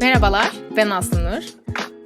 Merhabalar, ben Aslı Nur.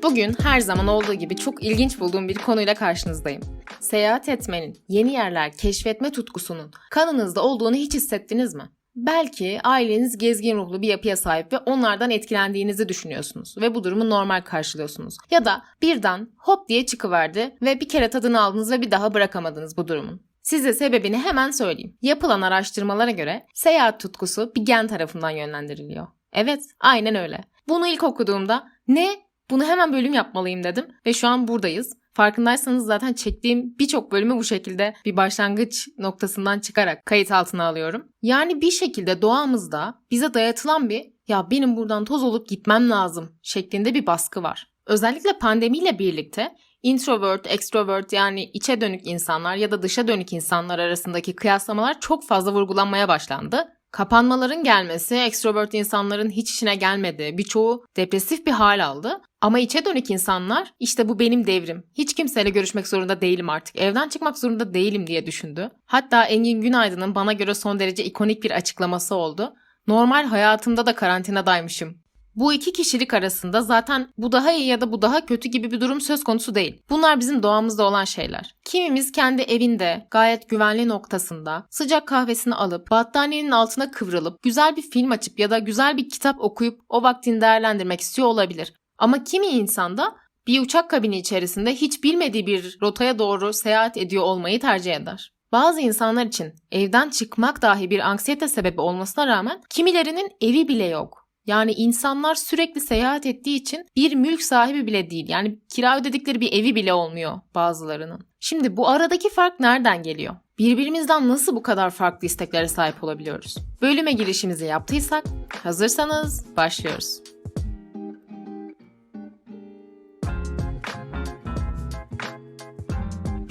Bugün her zaman olduğu gibi çok ilginç bulduğum bir konuyla karşınızdayım. Seyahat etmenin, yeni yerler keşfetme tutkusunun kanınızda olduğunu hiç hissettiniz mi? Belki aileniz gezgin ruhlu bir yapıya sahip ve onlardan etkilendiğinizi düşünüyorsunuz ve bu durumu normal karşılıyorsunuz. Ya da birden hop diye çıkıverdi ve bir kere tadını aldınız ve bir daha bırakamadınız bu durumun. Size sebebini hemen söyleyeyim. Yapılan araştırmalara göre seyahat tutkusu bir gen tarafından yönlendiriliyor. Evet, aynen öyle. Bunu ilk okuduğumda ne? Bunu hemen bölüm yapmalıyım dedim ve şu an buradayız. Farkındaysanız zaten çektiğim birçok bölümü bu şekilde bir başlangıç noktasından çıkarak kayıt altına alıyorum. Yani bir şekilde doğamızda bize dayatılan bir ya benim buradan toz olup gitmem lazım şeklinde bir baskı var. Özellikle pandemiyle birlikte introvert, extrovert yani içe dönük insanlar ya da dışa dönük insanlar arasındaki kıyaslamalar çok fazla vurgulanmaya başlandı. Kapanmaların gelmesi, ekstrovert insanların hiç işine gelmedi. Birçoğu depresif bir hal aldı. Ama içe dönük insanlar işte bu benim devrim. Hiç kimseyle görüşmek zorunda değilim artık. Evden çıkmak zorunda değilim diye düşündü. Hatta Engin Günaydın'ın bana göre son derece ikonik bir açıklaması oldu. Normal hayatımda da karantinadaymışım. Bu iki kişilik arasında zaten bu daha iyi ya da bu daha kötü gibi bir durum söz konusu değil. Bunlar bizim doğamızda olan şeyler. Kimimiz kendi evinde gayet güvenli noktasında sıcak kahvesini alıp battaniyenin altına kıvrılıp güzel bir film açıp ya da güzel bir kitap okuyup o vaktini değerlendirmek istiyor olabilir. Ama kimi insan da bir uçak kabini içerisinde hiç bilmediği bir rotaya doğru seyahat ediyor olmayı tercih eder. Bazı insanlar için evden çıkmak dahi bir anksiyete sebebi olmasına rağmen kimilerinin evi bile yok. Yani insanlar sürekli seyahat ettiği için bir mülk sahibi bile değil. Yani kira ödedikleri bir evi bile olmuyor bazılarının. Şimdi bu aradaki fark nereden geliyor? Birbirimizden nasıl bu kadar farklı isteklere sahip olabiliyoruz? Bölüme girişimizi yaptıysak hazırsanız başlıyoruz.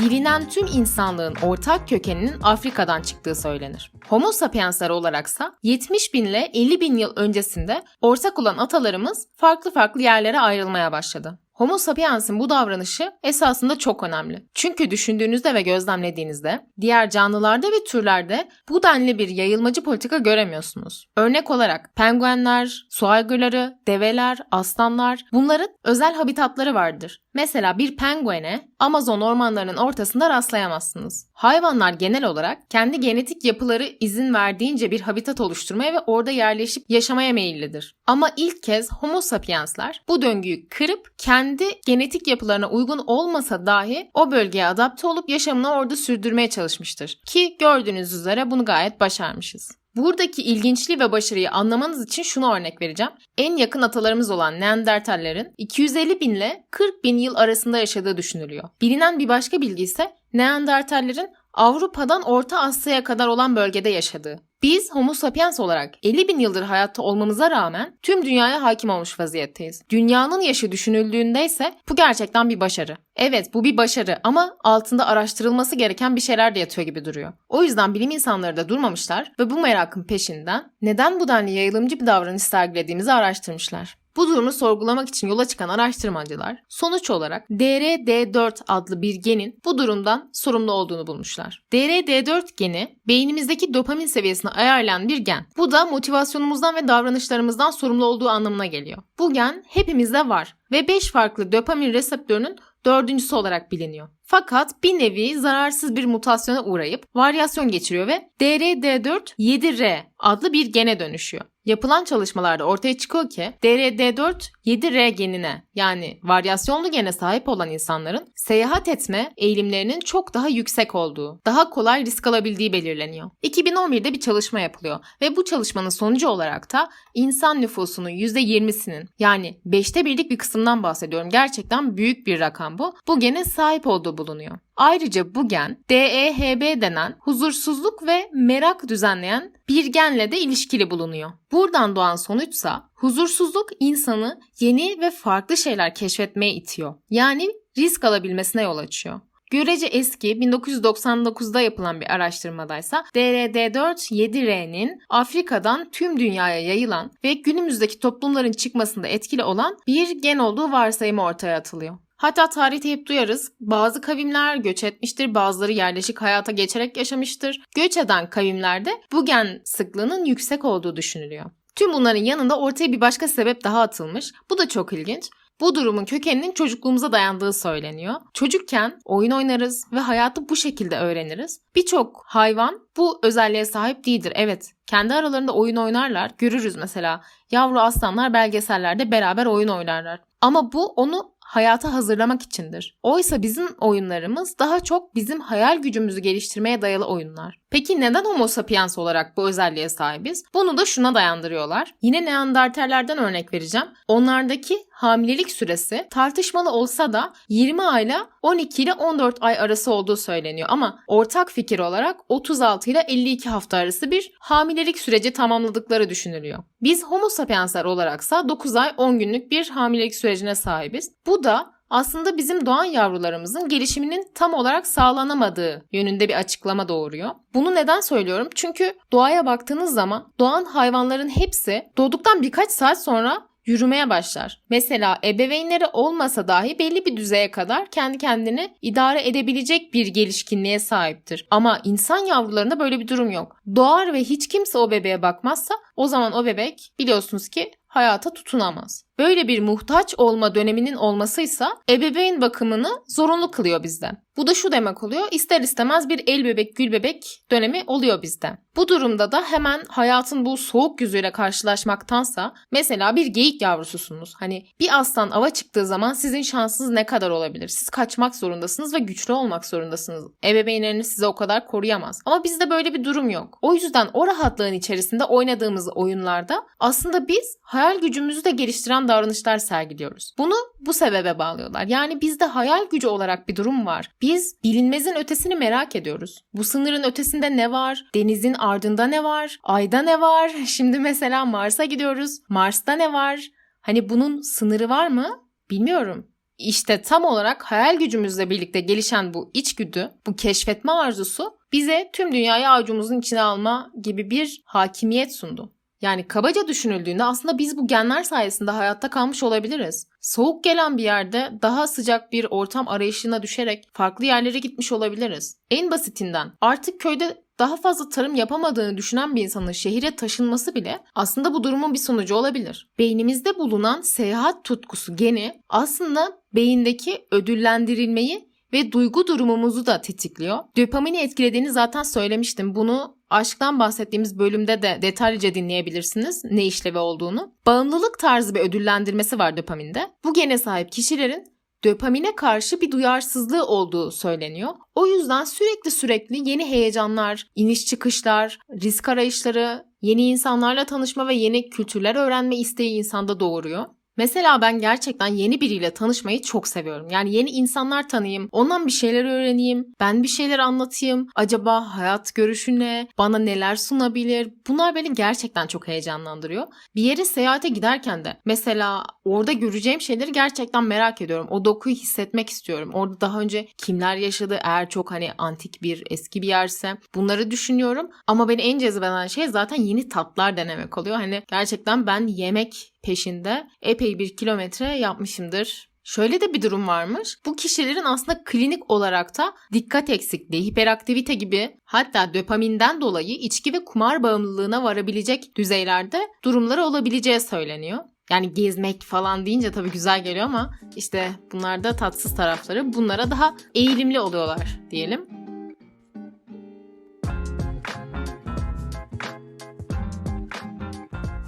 Bilinen tüm insanlığın ortak kökeninin Afrika'dan çıktığı söylenir. Homo sapiensler olaraksa 70 bin ile 50 bin yıl öncesinde ortak olan atalarımız farklı farklı yerlere ayrılmaya başladı. Homo sapiens'in bu davranışı esasında çok önemli. Çünkü düşündüğünüzde ve gözlemlediğinizde diğer canlılarda ve türlerde bu denli bir yayılmacı politika göremiyorsunuz. Örnek olarak penguenler, su aygırları, develer, aslanlar bunların özel habitatları vardır. Mesela bir penguene Amazon ormanlarının ortasında rastlayamazsınız. Hayvanlar genel olarak kendi genetik yapıları izin verdiğince bir habitat oluşturmaya ve orada yerleşip yaşamaya meyillidir. Ama ilk kez Homo sapiensler bu döngüyü kırıp kendi genetik yapılarına uygun olmasa dahi o bölgeye adapte olup yaşamını orada sürdürmeye çalışmıştır. Ki gördüğünüz üzere bunu gayet başarmışız. Buradaki ilginçliği ve başarıyı anlamanız için şunu örnek vereceğim. En yakın atalarımız olan Neandertallerin 250 bin ile 40 bin yıl arasında yaşadığı düşünülüyor. Bilinen bir başka bilgi ise Neandertallerin Avrupa'dan Orta Asya'ya kadar olan bölgede yaşadığı. Biz Homo sapiens olarak 50 bin yıldır hayatta olmamıza rağmen tüm dünyaya hakim olmuş vaziyetteyiz. Dünyanın yaşı düşünüldüğünde ise bu gerçekten bir başarı. Evet bu bir başarı ama altında araştırılması gereken bir şeyler de yatıyor gibi duruyor. O yüzden bilim insanları da durmamışlar ve bu merakın peşinden neden bu denli yayılımcı bir davranış sergilediğimizi araştırmışlar. Bu durumu sorgulamak için yola çıkan araştırmacılar sonuç olarak DRD4 adlı bir genin bu durumdan sorumlu olduğunu bulmuşlar. DRD4 geni beynimizdeki dopamin seviyesini ayarlayan bir gen. Bu da motivasyonumuzdan ve davranışlarımızdan sorumlu olduğu anlamına geliyor. Bu gen hepimizde var ve 5 farklı dopamin reseptörünün dördüncüsü olarak biliniyor. Fakat bir nevi zararsız bir mutasyona uğrayıp varyasyon geçiriyor ve DRD4-7R adlı bir gene dönüşüyor. Yapılan çalışmalarda ortaya çıkıyor ki DRD4 7R genine yani varyasyonlu gene sahip olan insanların seyahat etme eğilimlerinin çok daha yüksek olduğu, daha kolay risk alabildiği belirleniyor. 2011'de bir çalışma yapılıyor ve bu çalışmanın sonucu olarak da insan nüfusunun %20'sinin yani 5'te birlik bir kısımdan bahsediyorum. Gerçekten büyük bir rakam bu. Bu gene sahip olduğu bulunuyor. Ayrıca bu gen DEHB denen huzursuzluk ve merak düzenleyen bir genle de ilişkili bulunuyor. Buradan doğan sonuçsa huzursuzluk insanı yeni ve farklı şeyler keşfetmeye itiyor. Yani risk alabilmesine yol açıyor. Görece eski 1999'da yapılan bir araştırmadaysa DRD4-7R'nin Afrika'dan tüm dünyaya yayılan ve günümüzdeki toplumların çıkmasında etkili olan bir gen olduğu varsayımı ortaya atılıyor. Hatta tarihte hep duyarız. Bazı kavimler göç etmiştir, bazıları yerleşik hayata geçerek yaşamıştır. Göç eden kavimlerde bu gen sıklığının yüksek olduğu düşünülüyor. Tüm bunların yanında ortaya bir başka sebep daha atılmış. Bu da çok ilginç. Bu durumun kökeninin çocukluğumuza dayandığı söyleniyor. Çocukken oyun oynarız ve hayatı bu şekilde öğreniriz. Birçok hayvan bu özelliğe sahip değildir. Evet, kendi aralarında oyun oynarlar. Görürüz mesela yavru aslanlar belgesellerde beraber oyun oynarlar. Ama bu onu hayata hazırlamak içindir. Oysa bizim oyunlarımız daha çok bizim hayal gücümüzü geliştirmeye dayalı oyunlar. Peki neden Homo sapiens olarak bu özelliğe sahibiz? Bunu da şuna dayandırıyorlar. Yine Neandertallerden örnek vereceğim. Onlardaki hamilelik süresi tartışmalı olsa da 20 ayla 12 ile 14 ay arası olduğu söyleniyor. Ama ortak fikir olarak 36 ile 52 hafta arası bir hamilelik süreci tamamladıkları düşünülüyor. Biz Homo sapiensler olaraksa 9 ay 10 günlük bir hamilelik sürecine sahibiz. Bu da aslında bizim doğan yavrularımızın gelişiminin tam olarak sağlanamadığı yönünde bir açıklama doğuruyor. Bunu neden söylüyorum? Çünkü doğaya baktığınız zaman doğan hayvanların hepsi doğduktan birkaç saat sonra yürümeye başlar. Mesela ebeveynleri olmasa dahi belli bir düzeye kadar kendi kendini idare edebilecek bir gelişkinliğe sahiptir. Ama insan yavrularında böyle bir durum yok. Doğar ve hiç kimse o bebeğe bakmazsa o zaman o bebek biliyorsunuz ki hayata tutunamaz. Böyle bir muhtaç olma döneminin olmasıysa ebeveyn bakımını zorunlu kılıyor bizde. Bu da şu demek oluyor. ister istemez bir el bebek gül bebek dönemi oluyor bizde. Bu durumda da hemen hayatın bu soğuk yüzüyle karşılaşmaktansa mesela bir geyik yavrususunuz. Hani bir aslan ava çıktığı zaman sizin şansınız ne kadar olabilir? Siz kaçmak zorundasınız ve güçlü olmak zorundasınız. Ebeveynleriniz size o kadar koruyamaz. Ama bizde böyle bir durum yok. O yüzden o rahatlığın içerisinde oynadığımız oyunlarda aslında biz hayal gücümüzü de geliştiren davranışlar sergiliyoruz. Bunu bu sebebe bağlıyorlar. Yani bizde hayal gücü olarak bir durum var. Biz bilinmezin ötesini merak ediyoruz. Bu sınırın ötesinde ne var? Denizin ardında ne var? Ayda ne var? Şimdi mesela Mars'a gidiyoruz. Mars'ta ne var? Hani bunun sınırı var mı? Bilmiyorum. İşte tam olarak hayal gücümüzle birlikte gelişen bu içgüdü, bu keşfetme arzusu bize tüm dünyayı avucumuzun içine alma gibi bir hakimiyet sundu. Yani kabaca düşünüldüğünde aslında biz bu genler sayesinde hayatta kalmış olabiliriz. Soğuk gelen bir yerde daha sıcak bir ortam arayışına düşerek farklı yerlere gitmiş olabiliriz. En basitinden artık köyde daha fazla tarım yapamadığını düşünen bir insanın şehire taşınması bile aslında bu durumun bir sonucu olabilir. Beynimizde bulunan seyahat tutkusu geni aslında beyindeki ödüllendirilmeyi ve duygu durumumuzu da tetikliyor. Dopamini etkilediğini zaten söylemiştim. Bunu aşktan bahsettiğimiz bölümde de detaylıca dinleyebilirsiniz ne işlevi olduğunu. Bağımlılık tarzı bir ödüllendirmesi var dopaminde. Bu gene sahip kişilerin dopamine karşı bir duyarsızlığı olduğu söyleniyor. O yüzden sürekli sürekli yeni heyecanlar, iniş çıkışlar, risk arayışları, yeni insanlarla tanışma ve yeni kültürler öğrenme isteği insanda doğuruyor. Mesela ben gerçekten yeni biriyle tanışmayı çok seviyorum. Yani yeni insanlar tanıyayım, ondan bir şeyler öğreneyim, ben bir şeyler anlatayım. Acaba hayat görüşü ne? Bana neler sunabilir? Bunlar beni gerçekten çok heyecanlandırıyor. Bir yere seyahate giderken de mesela orada göreceğim şeyleri gerçekten merak ediyorum. O dokuyu hissetmek istiyorum. Orada daha önce kimler yaşadı? Eğer çok hani antik bir, eski bir yerse bunları düşünüyorum. Ama beni en cezbeden şey zaten yeni tatlar denemek oluyor. Hani gerçekten ben yemek peşinde epey bir kilometre yapmışımdır. Şöyle de bir durum varmış. Bu kişilerin aslında klinik olarak da dikkat eksikliği, hiperaktivite gibi hatta dopaminden dolayı içki ve kumar bağımlılığına varabilecek düzeylerde durumları olabileceği söyleniyor. Yani gezmek falan deyince tabii güzel geliyor ama işte bunlar da tatsız tarafları. Bunlara daha eğilimli oluyorlar diyelim.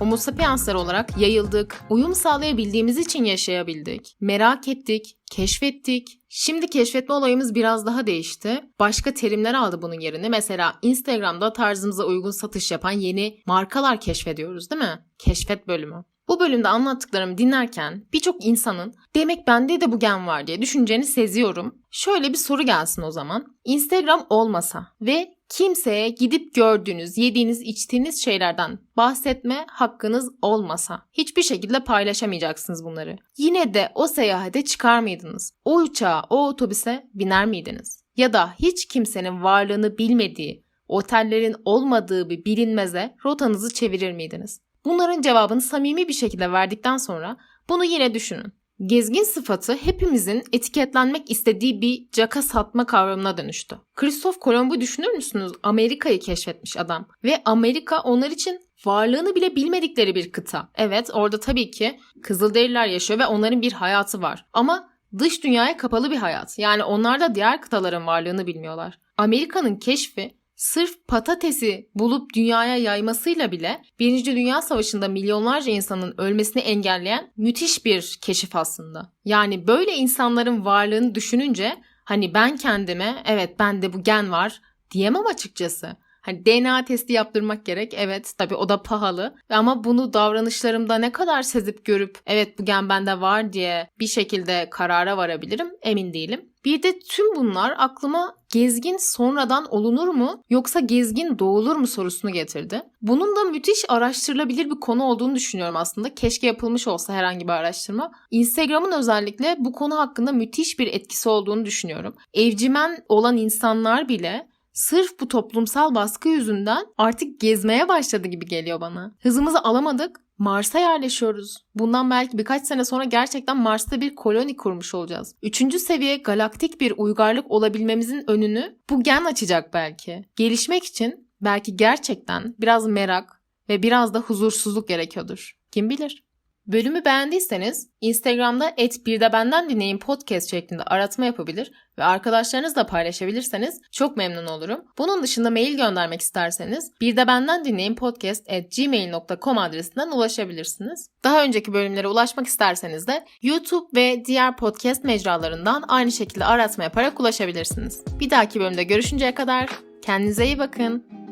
Homo sapiensler olarak yayıldık, uyum sağlayabildiğimiz için yaşayabildik. Merak ettik, keşfettik. Şimdi keşfetme olayımız biraz daha değişti. Başka terimler aldı bunun yerine. Mesela Instagram'da tarzımıza uygun satış yapan yeni markalar keşfediyoruz değil mi? Keşfet bölümü. Bu bölümde anlattıklarımı dinlerken birçok insanın demek bende de bu gen var diye düşüneceğini seziyorum. Şöyle bir soru gelsin o zaman. Instagram olmasa ve kimseye gidip gördüğünüz, yediğiniz, içtiğiniz şeylerden bahsetme hakkınız olmasa hiçbir şekilde paylaşamayacaksınız bunları. Yine de o seyahate çıkar mıydınız? O uçağa, o otobüse biner miydiniz? Ya da hiç kimsenin varlığını bilmediği, otellerin olmadığı bir bilinmeze rotanızı çevirir miydiniz? Bunların cevabını samimi bir şekilde verdikten sonra bunu yine düşünün. Gezgin sıfatı hepimizin etiketlenmek istediği bir caka satma kavramına dönüştü. Kristof Kolomb'u düşünür müsünüz? Amerika'yı keşfetmiş adam. Ve Amerika onlar için varlığını bile bilmedikleri bir kıta. Evet orada tabii ki Kızılderililer yaşıyor ve onların bir hayatı var. Ama dış dünyaya kapalı bir hayat. Yani onlar da diğer kıtaların varlığını bilmiyorlar. Amerika'nın keşfi sırf patatesi bulup dünyaya yaymasıyla bile Birinci Dünya Savaşı'nda milyonlarca insanın ölmesini engelleyen müthiş bir keşif aslında. Yani böyle insanların varlığını düşününce hani ben kendime evet bende bu gen var diyemem açıkçası. Hani DNA testi yaptırmak gerek. Evet tabii o da pahalı. Ama bunu davranışlarımda ne kadar sezip görüp evet bu gen bende var diye bir şekilde karara varabilirim emin değilim. Bir de tüm bunlar aklıma gezgin sonradan olunur mu yoksa gezgin doğulur mu sorusunu getirdi. Bunun da müthiş araştırılabilir bir konu olduğunu düşünüyorum aslında. Keşke yapılmış olsa herhangi bir araştırma. Instagram'ın özellikle bu konu hakkında müthiş bir etkisi olduğunu düşünüyorum. Evcimen olan insanlar bile sırf bu toplumsal baskı yüzünden artık gezmeye başladı gibi geliyor bana. Hızımızı alamadık. Mars'a yerleşiyoruz. Bundan belki birkaç sene sonra gerçekten Mars'ta bir koloni kurmuş olacağız. Üçüncü seviye galaktik bir uygarlık olabilmemizin önünü bu gen açacak belki. Gelişmek için belki gerçekten biraz merak ve biraz da huzursuzluk gerekiyordur. Kim bilir? Bölümü beğendiyseniz Instagram'da et de benden dinleyin podcast şeklinde aratma yapabilir ve arkadaşlarınızla paylaşabilirseniz çok memnun olurum. Bunun dışında mail göndermek isterseniz bir de benden dinleyin podcast at gmail.com adresinden ulaşabilirsiniz. Daha önceki bölümlere ulaşmak isterseniz de YouTube ve diğer podcast mecralarından aynı şekilde aratma yaparak ulaşabilirsiniz. Bir dahaki bölümde görüşünceye kadar kendinize iyi bakın.